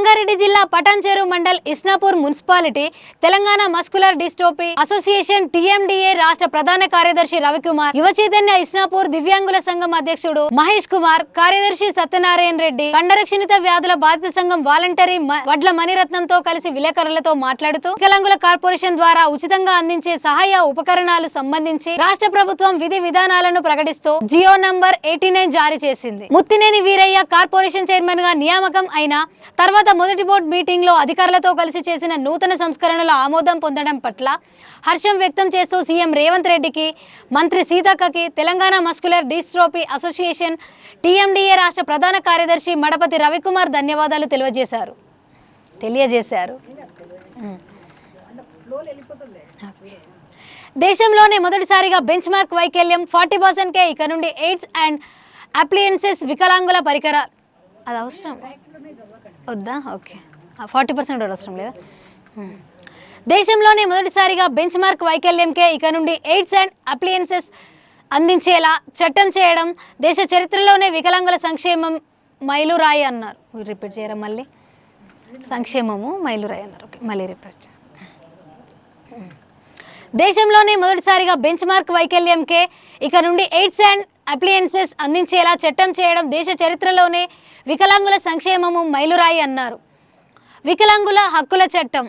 రంగారెడ్డి జిల్లా Patancheru mandal Isnapur municipality Telangana muscular dystrophy association TMDA రాష్ట్ర ప్రధాన కార్యదర్శి రవికుమార్ యువ చైతన్య ఇస్నాపూర్ దివ్యాంగుల సంఘం అధ్యక్షుడు మహేష్ కుమార్ కార్యదర్శి సత్యనారాయణ రెడ్డి కండరక్షణిత వ్యాధుల బాధిత సంఘం వాలంటరీ వడ్ల మణిరత్నంతో కలిసి విలేకరులతో మాట్లాడుతూ వికలాంగుల కార్పొరేషన్ ద్వారా ఉచితంగా అందించే సహాయ ఉపకరణాలు సంబంధించి రాష్ట్ర ప్రభుత్వం విధి విధానాలను ప్రకటిస్తూ జియో నంబర్ ఎయిటీ నైన్ జారీ చేసింది. ముత్తినేని వీరయ్య కార్పొరేషన్ చైర్మన్గా నియామకం అయిన తర్వాత మొదటి బోర్డు మీటింగ్లో అధికారులతో కలిసి చేసిన నూతన సంస్కరణల ఆమోదం పొందడం పట్ల హర్షం వ్యక్తం చేస్తూ సీఎం రేవంత్ రెడ్డికి మంత్రి సీతక్కకి Telangana muscular dystrophy association TMDA రాష్ట్ర ప్రధాన కార్యదర్శి మడపతి రవికుమార్ ధన్యవాదాలు తెలియజేశారు. తెలియజేశారు. దేశంలోనే మొదటిసారిగా బెంచ్ మార్క్ వైకల్యం ఫార్టీ పర్సెంట్కే ఇక నుండి ఎయిడ్స్ అండ్ అప్లియన్సెస్ వికలాంగుల పరికరాలు. అది అవసరం. వద్దా? ఓకే. ఫార్టీ పర్సెంట్ అవసరం లేదా? దేశంలోనే మొదటిసారిగా బెంచ్ మార్క్ వైకల్యంకే ఇక నుండి ఎయిడ్స్ అండ్ అప్లియన్సెస్ అందించేలా చట్టం చేయడం దేశ చరిత్రలోనే వికలాంగుల సంక్షేమం మైలురాయి అన్నారు. రిపీట్ చేయరా మళ్ళీ? సంక్షేమము మైలురాయి అన్నారు. ఓకే మళ్ళీ రిపీట్ చేయండి దేశంలోనే మొదటిసారిగా బెంచ్ మార్క్ వైకల్యంకే ఇక నుండి ఎయిడ్స్ అండ్ అప్లియన్సెస్ అందించేలా చట్టం చేయడం దేశ చరిత్రలోనే వికలాంగుల సంక్షేమము మైలురాయి అన్నారు. వికలాంగుల హక్కుల చట్టం.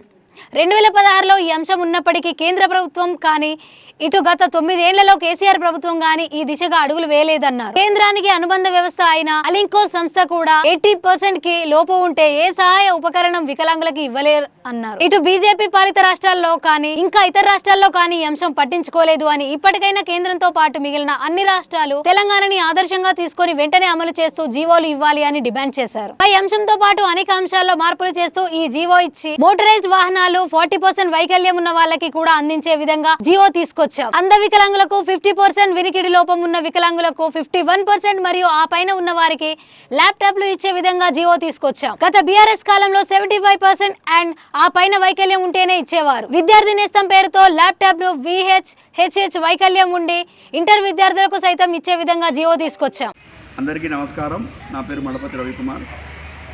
రెండు వేల పదహారులో ఈ అంశం ఉన్నప్పటికీ కేంద్ర ప్రభుత్వం కానీ ఇటు గత తొమ్మిదేళ్ళలో కేసీఆర్ ప్రభుత్వం కానీ ఈ దిశగా అడుగులు వేయలేదన్నారు. కేంద్రానికి అనుబంధ వ్యవస్థ అయిన అలింకో సంస్థ కూడా ఎయిటీ పర్సెంట్కి లోపు ఉంటే ఏ సహాయ ఉపకరణం వికలాంగులకు ఇవ్వలేరు అన్నారు. ఇటు బీజేపీ పాలిత రాష్ట్రాల్లో కానీ ఇంకా ఇతర రాష్ట్రాల్లో కానీ ఈ అంశం పట్టించుకోలేదు అని ఇప్పటికైనా కేంద్రంతో పాటు మిగిలిన అన్ని రాష్ట్రాలు తెలంగాణని ఆదర్శంగా తీసుకొని వెంటనే అమలు చేస్తూ జీవోలు ఇవ్వాలి అని డిమాండ్ చేశారు. పై అంశంతో పాటు అనేక అంశాల్లో మార్పులు చేస్తూ ఈ జీవో ఇచ్చి మోటరైజ్డ్ వాహనాలు ఫార్టీ పర్సెంట్ వైకల్యం ఉన్న వాళ్ళకి కూడా అందించే విధంగా జీవో తీసుకొచ్చాం. అంధ వికలాంగులకు ఫిఫ్టీ పర్సెంట్ వినికిడి లోపం ఉన్న వికలాంగులకు ఫిఫ్టీ వన్ పర్సెంట్ మరియు ఆ పైన ఉన్న వారికి ల్యాప్టాప్లు ఇచ్చే విధంగా జీవో తీసుకొచ్చాం. గత బీఆర్ఎస్ కాలంలో సెవెంటీ ఫైవ్ పర్సెంట్ అండ్ ఆ పైన వైకల్యం ఉంటేనే ఇచ్చేవారు. విద్యార్థి నేస్తం పేరుతో ల్యాప్టాప్లు విహెచ్ హెచ్హెచ్ వైకల్యం ఉండి ఇంటర్ విద్యార్థులకు సైతం ఇచ్చే విధంగా జియో తీసుకొచ్చాం. అందరికీ నమస్కారం. నా పేరు మడపతి రవికుమార్.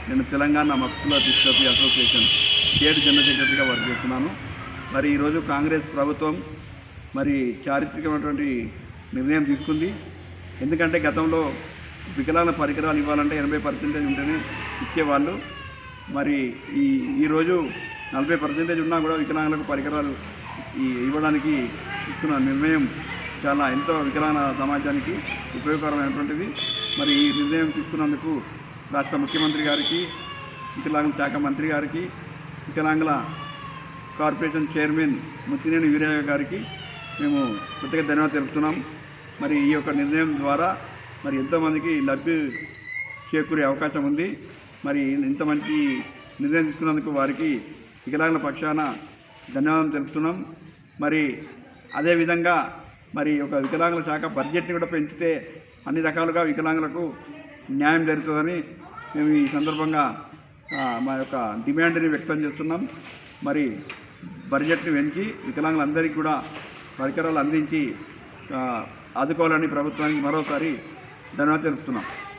నేను Telangana muscular dystrophy association state general సెక్రటరీగా వర్క్ చేస్తున్నాను. మరి ఈరోజు కాంగ్రెస్ ప్రభుత్వం మరి చారిత్రకమైనటువంటి నిర్ణయం తీసుకుంది. ఎందుకంటే గతంలో వికలాంగ పరికరాలు ఇవ్వాలంటే ఎనభై పర్సెంటేజ్ ఉంటేనే ఇచ్చేవాళ్ళు. మరి ఈ ఈరోజు నలభై పర్సెంటేజ్ ఉన్నా కూడా వికలాంగులకు పరికరాలు ఈ ఇవ్వడానికి ఇస్తున్న నిర్ణయం చాలా ఎంతో వికలాంగ సమాజానికి ఉపయోగకరమైనటువంటిది. మరి ఈ నిర్ణయం తీసుకున్నందుకు రాష్ట్ర ముఖ్యమంత్రి గారికి వికలాంగుల శాఖ మంత్రి గారికి వికలాంగుల కార్పొరేషన్ చైర్మన్ ముత్తినేని వీరయ్య గారికి మేము ప్రత్యేక ధన్యవాదాలు తెలుపుతున్నాం. మరి ఈ యొక్క నిర్ణయం ద్వారా మరి ఎంతోమందికి లబ్ధి చేకూరే అవకాశం ఉంది. మరి ఇంత మంచి నిర్ణయం తీసుకున్నందుకు వారికి వికలాంగుల పక్షాన ధన్యవాదాలు తెలుపుతున్నాం. మరి అదేవిధంగా మరి ఒక వికలాంగుల శాఖ బడ్జెట్ని కూడా పెంచితే అన్ని రకాలుగా వికలాంగులకు న్యాయం జరుగుతుందని మేము ఈ సందర్భంగా మా యొక్క డిమాండ్ని వ్యక్తం చేస్తున్నాం. మరి బడ్జెట్ని పెంచి వికలాంగులందరికీ కూడా పరికరాలు అందించి ఆదుకోవాలని ప్రభుత్వానికి మరోసారి ధన్యవాదాలు తెలుపుతున్నాం.